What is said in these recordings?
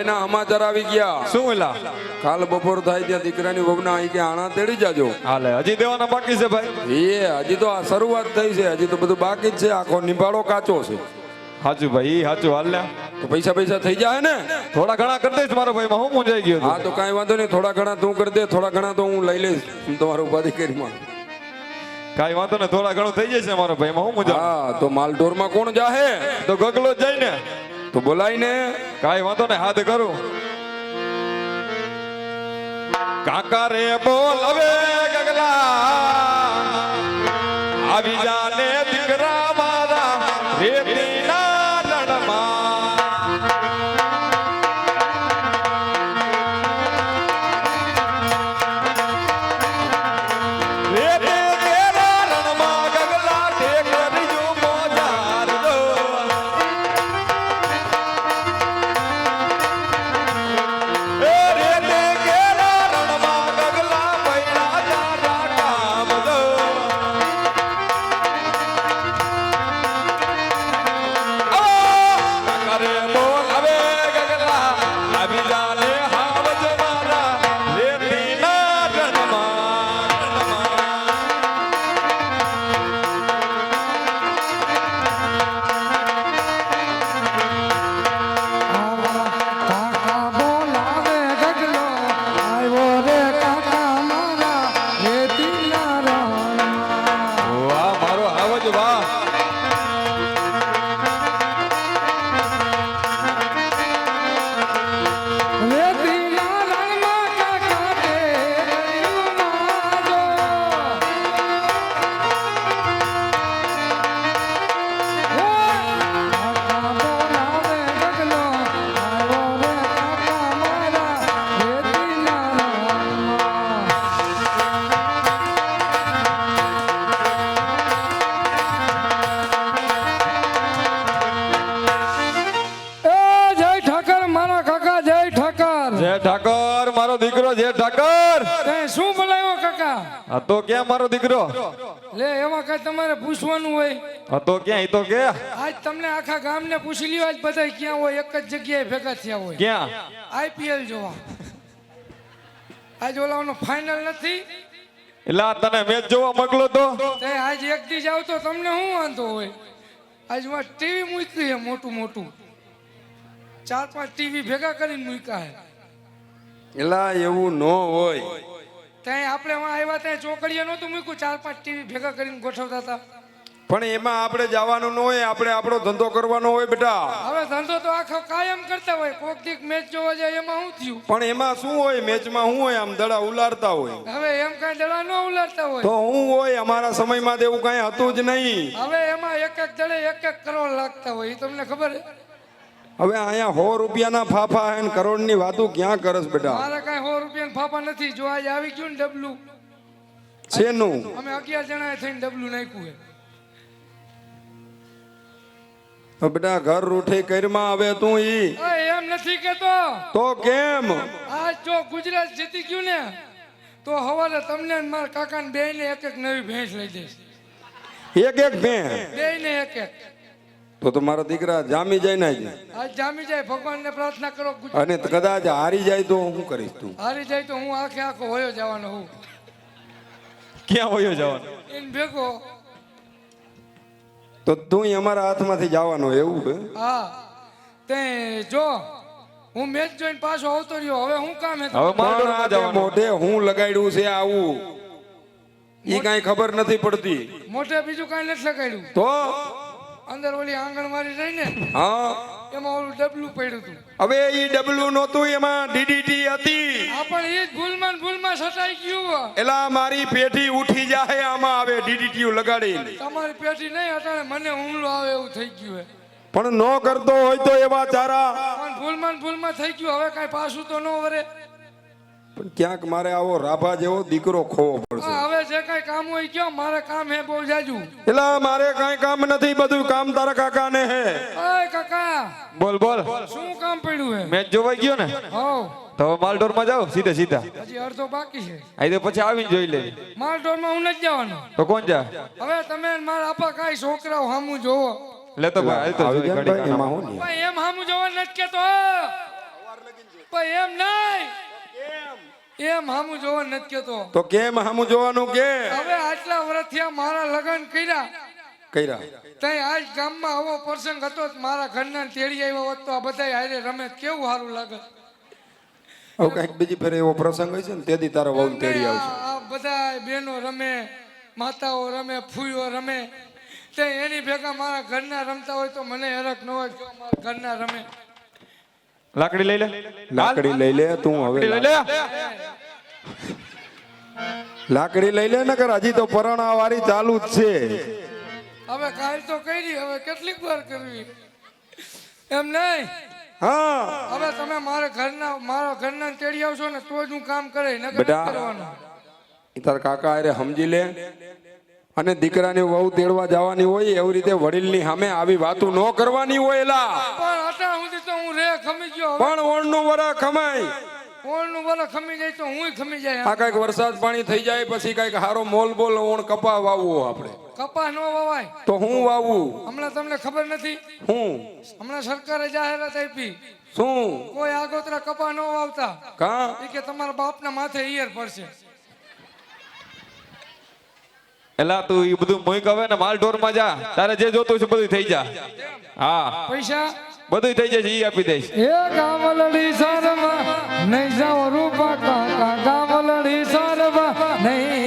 ભાઈના સમાચાર આવી ગયા. શું એલા કાલ બપોર થાય ત્યાં દીકરાની વહુના અહીં કે આણા તેડી જાજો. હાલે હજી દેવાના બાકી છે ભાઈ? એ હજી તો આ શરૂઆત થઈ છે હજી તો બધું બાકી જ છે આખો નિભાડો કાચો છે. હાચું ભાઈ હાચું સાચું હાલ ને તો પૈસા પૈસા થઈ જાય ને? થોડા ઘણા કરી દઈશ મારો ભાઈ માં હું મૂંઝાઈ ગયો હા તો કાંઈ વાંધો નહીં થોડા ઘણા તું કરી દે થોડા ઘણા તો હું લઈ લઈશ તમારું ઉપાધિ કરીમાં. કાઈ વાંધો ને થોડા ઘણું થઈ જશે મારો ભાઈ માં હું મૂંઝા હા તો માલઢોરમાં કોણ જાહે? તો ગગલો જાય ને. તો બોલાવીને કાંઈ વાંધો ને હાથ કરું કાકા રે બોલ હવે ગગલા. આવી જાને વાહ જય ઠાકર. શું બોલાવ્યો કાકા? આ તો ક્યાં મારો દીકરો. લે એમાં કઈ તમારે પૂછવાનું હોય? આ તો ક્યાં તો કે. આજ તમને આખા ગામને પૂછી લ્યો આજ બધા ક્યાં હોય? એક જ જગ્યાએ ભેગા થયા હોય. ક્યાં? આઈપીએલ જોવા. આજ ઓલાનો ફાઇનલ નથી? એટલે આ તને મેચ જોવા મોકલો તો. તે આજ એક દી જાવ તો તમને શું વાંધો હોય? આજમાં ટીવી મૂક્યું છે મોટું મોટું. ચાર પાંચ ટીવી ભેગા કરીને મૂક્યા હે એલા એવું ન હોય. ત્યાં આપણે આવ્યા ત્યાં ચોકડીએ નહોતું મૂક્યું ચાર પાંચ ટીવી ભેગા કરીને ગોઠવતા હતા. પણ એમાં આપણે જવાનું ન હોય આપણે આપણો ધંધો કરવાનો હોય બેટા. હવે ધંધો તો આખો કાયમ કરતા હોય કોક દીક મેચ જોવા જાય એમાં શું થયું? પણ એમાં શું હોય મેચમાં શું હોય આમ દડા ઉલાડતા હોય. હવે એમ કઈ દડા ન ઉલાડતા હોય. તો હું હોય અમારા સમયમાં તો એવું કઈ હતું જ નહીં. હવે એમાં એક એક દડે એક એક કરોડ લાગતા હોય એ તમને ખબર હે? હવે અહીંયા સો રૂપિયાના ફાફા હે ને કરોડની વાતો ક્યાં કરસ બેટા? મારે કઈ સો રૂપિયા ફાફા નથી. જો આજે આવી ગયું ને ડબલું. શેનું? અમે અગિયાર જણાએ થઈને ડબલું નાખ્યું હે તો બેટા ઘર રૂઠી કરમાં આવે તું ઈ. એમ નથી કેતો તો કેમ? આજ જો ગુજરાત જીતી ગયું ને તો હવારે તમને મારા કાકા ને બે ને એક એક નવી ભેંસ લઈ જઈશ એક એક ભેંસ? બે ને એક એક. તો તો મારા દીકરા જામી જાય ને જાય આજ જામી જાય. ભગવાન ને પ્રાર્થના કરો અને કદાચ હારી જાય તો હું કરીશ તું? હારી જાય તો હું આખે આખો હોયો જવાનો હું. ક્યાં હોયો જવાનો? ઇન ભેગો. તો તું અમારા હાથમાંથી જવાનો એવું હે હા. તે જો હું મેચ જોઈને પાછો આવતો રહ્યો. હવે હું કામ હે હવે મારો ના જવાનો. મોઢે હું લગાડ્યું છે આવું. ઈ કાંઈ ખબર નથી પડતી. મોઢે બીજું કાંઈ નથી લગાડ્યું. તો? અંદર ઓલી આંગણવાડી રહી ને હા. એમાં ઓલું ડબલું પડ્યું હતું હવે એ ડબલું નહોતું એમાં ડીડીટી હતી. હા પણ એ જ ભૂલમાં ભૂલમાં સટાઈ ગયું એલા મારી પેઢી ઉઠી જાય આમાં આવે ડીડીટી લગાડી તમારી પેઢી નહીં હટાડે મને હુમલો આવે એવું થઈ ગયું હે. પણ નો કરતો હોય તો એવા ચારા. પણ ભૂલમાં ભૂલમાં થઈ ગયું હવે કાંઈ પાછું તો ન વરે. પણ ક્યાંક મારે આવો રાભા જેવો દીકરો ખોવો પડશે. કાંઈ કામ હોય કયો મારે કામ હે બહુ જાજુ. એટલે મારે કઈ કામ નથી બધું કામ તારા કાકાને હે. ઓય કાકા બોલ બોલ. શું કામ પડ્યું હે? મેચ જોવાઈ ગયો ને? હો તો માલઢોરમાં જાવ સીધા સીધા. હજી અડધો બાકી છે. આઈ તો પછી આવીને જોઈ લે. માલમાં હું નથી જવાનો. તો કોણ જા? હવે તમે ને મારા આપા કાંઈ છોકરાઓ હામું જોવો. લે તો ભાઈ તો આવી જોઈ ને? હું એમ હામું જોવા નથી કેતો પણ એમ નહીં. એમ હામું જોવા નથી કેતો તો કેમ હામું જોવાનું કે? હવે આટલા વર્ષથી મારા લગ્ન કર્યા. કર્યા. તઈ આજ ગામમાં આવો પ્રસંગ હતો મારા ઘરના તેડી આવ્યો હોત તો આ બધા હારે રમે કેવું સારું લાગે. હવે કંઈક બીજી ફેર એવો પ્રસંગ હશે ને તેથી તારા વહુ તેડી આવશે. આ બધા બહેનો રમે માતાઓ રમે ફૂઈઓ રમે. તે એની ભેગા મારા ઘરના રમતા હોય તો મને હેરક ન હોય જો મારા ઘરના રમે. લાકડી લઈ લે. લાકડી લઈ લે તું હવે લઈ લે. લાકડી લઈ લે નકર હજી તો પરણા વાળી ચાલુ જ છે. હવે કાલ તો કરી હવે કેટલીક વાર કરવી? એમ નહીં? હા. હવે તમે મારા ઘરના મારા ઘરના તેડી આવશો ને તો જ હું કામ કરે નકર. કરવાનું. તાર કાકા અરે સમજી લે. અને દીકરાની વહુ તેડવા જવાની હોય એવી રીતે વડીલની સામે આવી વાતો ન કરવાની હોય એલા. પણ અટા સુધી તો હું રે ખમી ગયો હવે. પણ ઓણનું વરા ખમાય. ઓળનું વર ખમી જાય તો હું ખમી જાય. આ કંઈક વરસાદ પાણી થઈ જાય પછી કંઈક હારો મોલ બોલ ઓણ કપા વાવવો આપણે. કપા ન વાવાય. તો હું વાવું? હમણાં તમને ખબર નથી? હું? હમણાં સરકારે જાહેરાત આપી. શું? કોઈ આગોતરા કપા ન વાવતા. કા? કે તમારા બાપના માથે ઈયર પડશે. એલા તું એ બધું મોઈ કવે ને માલ ઢોરમાં જા. તારે જે જોતું છે બધું થઈ જા. હા. પૈસા? બધું થઈ જશે ઈ આપી દઈશ. એ ગામલડી સારવા નહીં જાવ રૂપા કાકા ગામલડી સારવા નહીં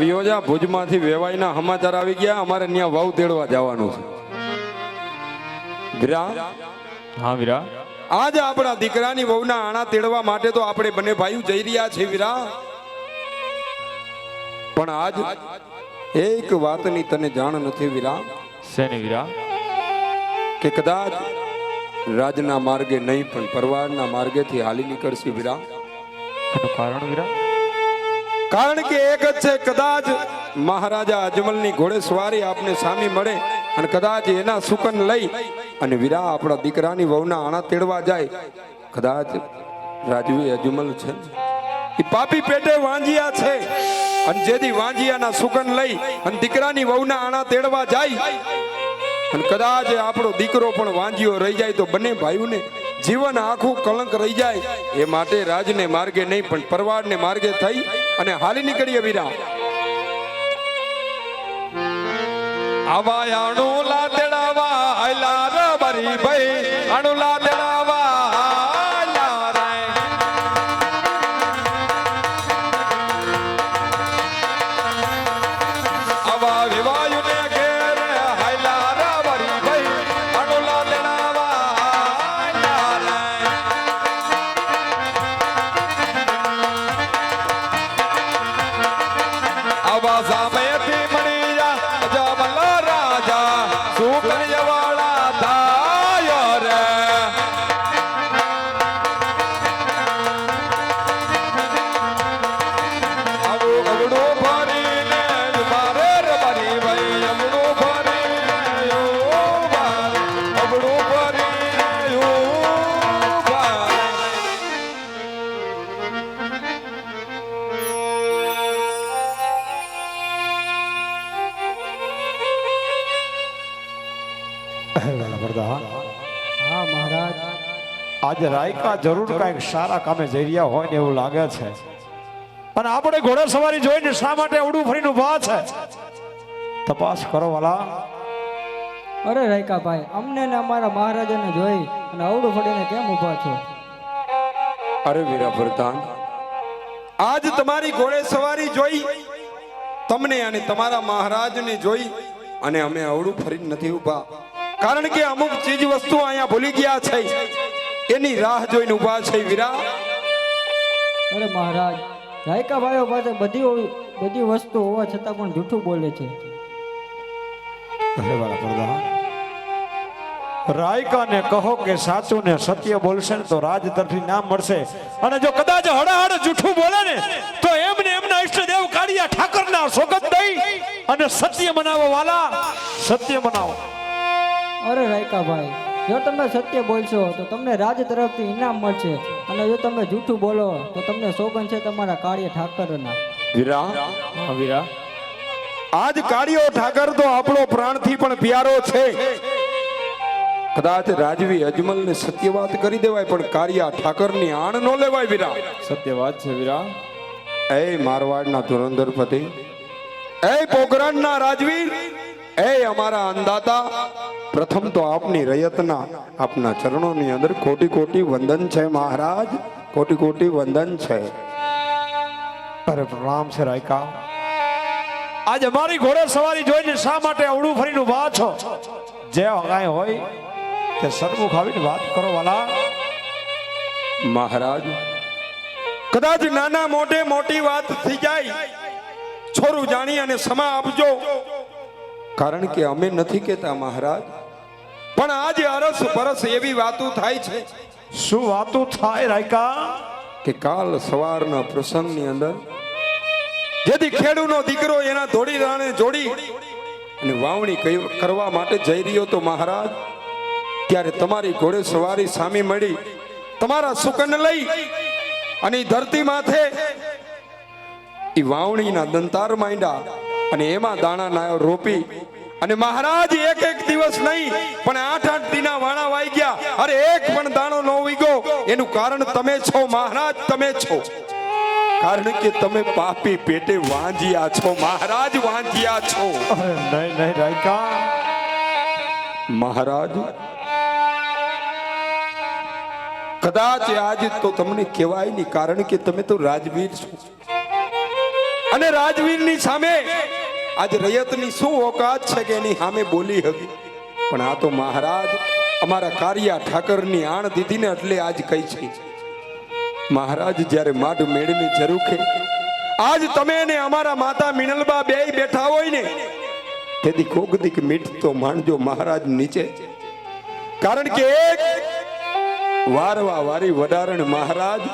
વિયોજા ભુજમાંથી વેવાઈના સમાચાર આવી ગયા અમારે ત્યાં વાવ તેડવા જવાનું છે. વિરા હા વીરા આજ આપણા દીકરાની વહુના આણા તેડવા માટે તો આપણે બંને ભાઈઓ જઈ રહ્યા છે વિરા પણ આજ એક વાતની તને જાણ નથી વિરા શેની વીરા કે કદાચ રાજના માર્ગે નહીં પણ પરવારના માર્ગેથી હાલી નીકળશે વિરા કારણ વીરા કારણ કે એક જ છે, કદાચ મહારાજા અજમલની ઘોડેસવારી આપને સામે મળે અને કદાચ એના સુકન લઈ અને વિરા આપણા દીકરાની વહુના આણા તેડવા જાય. કદાચ રાજવી અજમલ છે. એ પાપી પેટે વાંજિયા છે. અને જેથી વાંજિયાના સુકન લઈ અને દીકરાની વહુના આણા તેડવા જાય. અને કદાચ આપણો દીકરો પણ વાંજિયો રહી જાય તો બંને ભાઈઓને જીવન આખું કલંક રહી જાય, એ માટે રાજને માર્ગે નહીં, પણ પરવાડને માર્ગે થઈ અને હાલી નીકળીએ વીરા આવા રાયકા જરૂર કાંઈક સારા કામે જઈ રહ્યા હોય ને એવું લાગે છે. અને આપણે ઘોડે સવારી જોઈને શા માટે અવડું ફરીને ઊભા છે? તપાસ કરો વાલા. અરે રાયકા ભાઈ અમને ને અમારા મહારાજાને જોઈ અને અવડું ફરીને કેમ ઊભા છો? અરે વીરા પ્રધાન આજ તમારી ઘોડે સવારી જોઈ તમને અને તમારા મહારાજને જોઈ અને અમે અવળું ફરી નથી ઊભા. કારણ કે અમુક ચીજ વસ્તુ અહીંયા ભૂલી ગયા છે. એની રાહ જોઈને ઊભા છે વીરા અરે મહારાજ રાયકાભાઈઓ પાસે બધી બધી વસ્તુ હોવા છતાં પણ જૂઠું બોલે છે. રાયકાને કહો કે સાચું ને સત્ય બોલશે ને તો રાજ તરફી નામ મળશે. અને જો કદાચ હડાહડ જૂઠું બોલે ને તો એમને એમના ઈષ્ટદેવ કાળિયા ઠાકરના સ્વગત દઈ અને સત્ય મનાવો વાલા સત્ય મનાવો. અરે રાયકાભાઈ જો તમે સત્ય બોલશો તો તમને રાજ તરફથી ઇનામ મળશે. અને જો તમે જૂઠું બોલો તો તમને સોગન છે તમારા કાર્ય ઠાકરના. વીરા? વીરા. આજ કાળિયો ઠાકર તો આપણો પ્રાણથી પણ પ્યારો છે. કદાચ રાજવી અજમલ ને સત્ય વાત કરી દેવાય પણ કારિયા ઠાકરની આણ નો લેવાય વીરા. સત્ય વાત છે વીરા. એ મારવાડ ના ધુરંધરપતિ. એ પોખરણના રાજવીર એ અમારા અંદાતા. પ્રથમ તો આપની રયતના આપના ચરણોની અંદર કોટી કોટી વંદન છે મહારાજ કોટી કોટી વંદન છે. અરે પ્રણામ છે રાયકા. આજ અમારી ઘોડે સવારી જોઈને શા માટે અવળું ફરીને ઊભા છો? જે કાંઈ હોય તે સન્મુખ આવીને વાત કરો વાલા. મહારાજ કદાચ નાના મોટે મોટી વાત થઈ જાય છોરું જાણી અને સમા આપજો. કારણ કે અમે નથી કહેતા મહારાજ. પણ આજે અરસ પરસ એવી વાતો થાય છે. શું વાતો થાય રાયકા? કે કાલ સવારના પ્રસંગની અંદર જેથી ખેડૂનો દીકરો એના ધોડી રાણે જોડી અને વાવણી કરવા માટે જઈ રહ્યો તો મહારાજ ત્યારે તમારી ઘોડે સવારી સામે મળી તમારા સુકન લઈ અને ધરતી માથે એ વાવણીના દંતાર માંડ્યા અને એમાં દાણા નાયો રોપી અને મહારાજ એક એક દિવસ નહીં પણ આઠ આઠ દીના વાણા વાઈ ગયા. અરે એક પણ દાણો ન વીગો. એનું કારણ તમે છો મહારાજ તમે છો. કારણ કે તમે પાપી પેટે વાંજ્યા છો મહારાજ વાંજ્યા છો. નહીં નહીં રાયકા. મહારાજ કદાચ આજ તો તમને કહેવાય નહીં કારણ કે તમે તો રાજવીર છો. અને રાજવીરની સામે આજ રયતની શું ઓકાત છે કે એની સામે બોલી હતી? પણ આ તો મહારાજ, અમારા કારિયા ઠાકરની આણ દીધીને એટલે આજ કઈ છે. મહારાજ, જ્યારે માઢ મેળની જરૂર છે, આજ તમે ને અમારા માતા મિનલબા બે બેઠા હોય ને, તેથી કોક દીક મીઠ તો માણજો મહારાજ નીચે. કારણ કે એક વારવા વારી વડારણ મહારાજ